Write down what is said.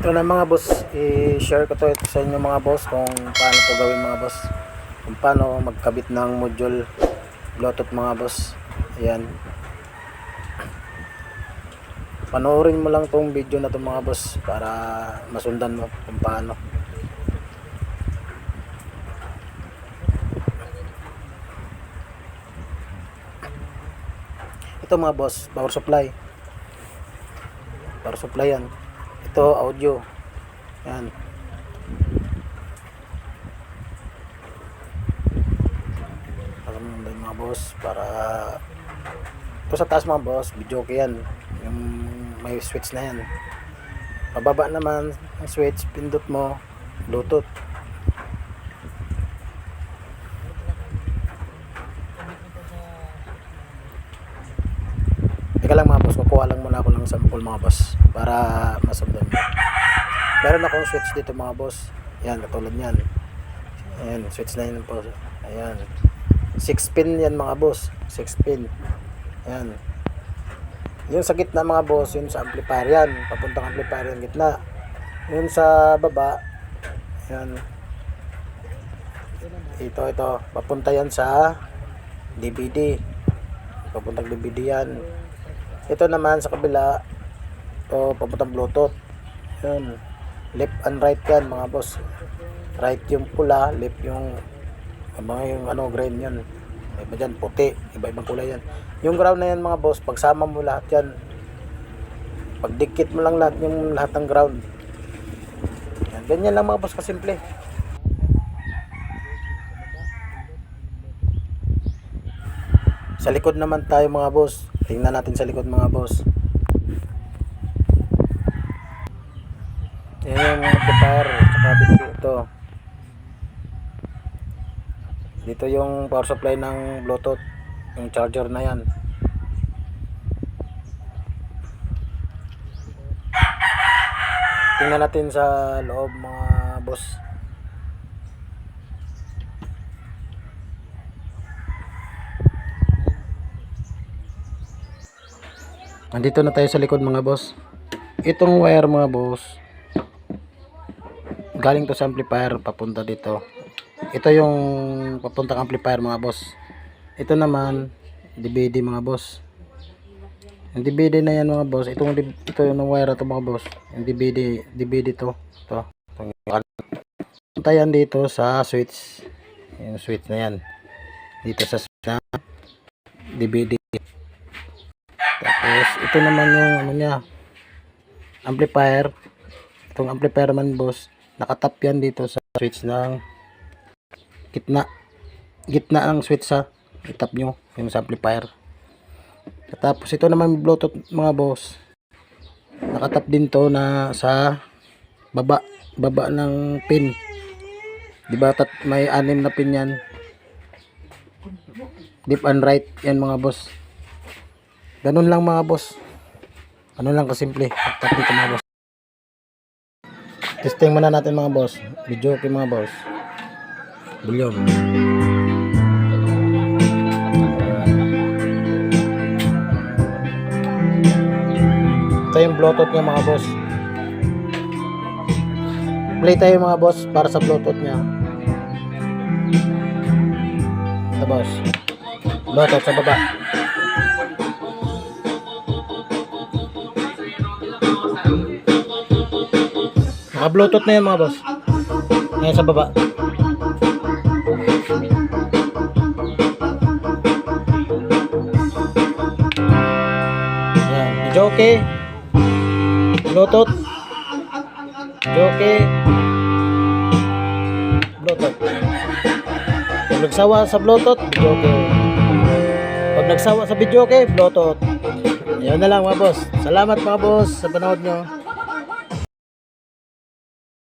Ito na mga boss, i-share ko to ito sa inyo mga boss kung paano to gawin mga boss. Kung paano magkabit ng module Bluetooth mga boss. Ayan. Panoorin mo lang tong video na to mga boss para masundan mo kung paano. Ito mga boss, power supply. Power supply yan. Ito audio. Yan. Alam mo ba mga boss para ito sa taas mga boss, video ko yan. Yung may switch na yan. Pababa naman ang switch, pindot mo, Bluetooth. Teka lang mga boss, kukuha lang muna ako ng sample mga boss para masundan nyo. Meron akong switch dito mga boss. Yan, katulad yan. Ayan, switch na yun po. Ayan. 6 pin yan mga boss. 6 pin. Ayan. Yung sa gitna mga boss, yun sa amplifier yan. Papuntang amplifier yung gitna. Yun sa baba, yan. Ito, ito. Papunta yan sa DVD. Papuntang DVD yan. Ito naman sa kabila, ito papuntang Bluetooth. Yun. Left and right yan mga boss. Right yung pula, left yung mga yung ano green yan. Iba dyan, puti. Iba-ibang kulay yan. Yung ground na yan mga boss, pagsama mo lahat yan, pagdikit mo lang lahat yung lahat ng ground. Yan, ganyan lang mga boss kasimple. Sa likod naman tayo mga boss. Tingnan natin sa likod mga boss. Yan yung guitar. Tsaka dito ito. Dito yung power supply ng Bluetooth. Yung charger na yan. Tingnan natin sa loob mga boss. Nandito na tayo sa likod mga boss. Itong wire mga boss. Galing to sa amplifier papunta dito. Ito yung papuntang amplifier mga boss. Ito naman DVD mga boss. Yung DVD na yan mga boss. Itong ito yung wire to mga boss. Yung DVD DVD to. Itong Punta yan dito sa switch. Yung switch na yan. Dito sa switch na DVD. Tapos, ito naman yung ano niya, amplifier. Itong amplifier naman, boss, nakatap yan dito sa switch ng gitna. Gitna ng switch sa itap nyo, yung sa amplifier. Tapos, ito naman Bluetooth, mga boss. Nakatap din to na sa baba, baba ng pin. Diba, tat, may anim na pin yan. Deep and right, yan mga boss. Ganun lang mga boss. Ano lang kasimple. Tap dito mga boss. Testing muna natin mga boss. Video okay mga boss. Bulyong. Ito yung bluetooth niya mga boss. Play tayo mga boss para sa bluetooth niya. Ito boss. Bluetooth sa baba. Naka-bluetooth na yan mga boss. Ngayon sa baba. Ayan. Joke. Bluetooth. Joke. Bluetooth. Pag nagsawa sa Bluetooth, Joke. Pag nagsawa sa Bluetooth, Bluetooth. Ayan na lang mga boss. Salamat mga boss sa panood nyo.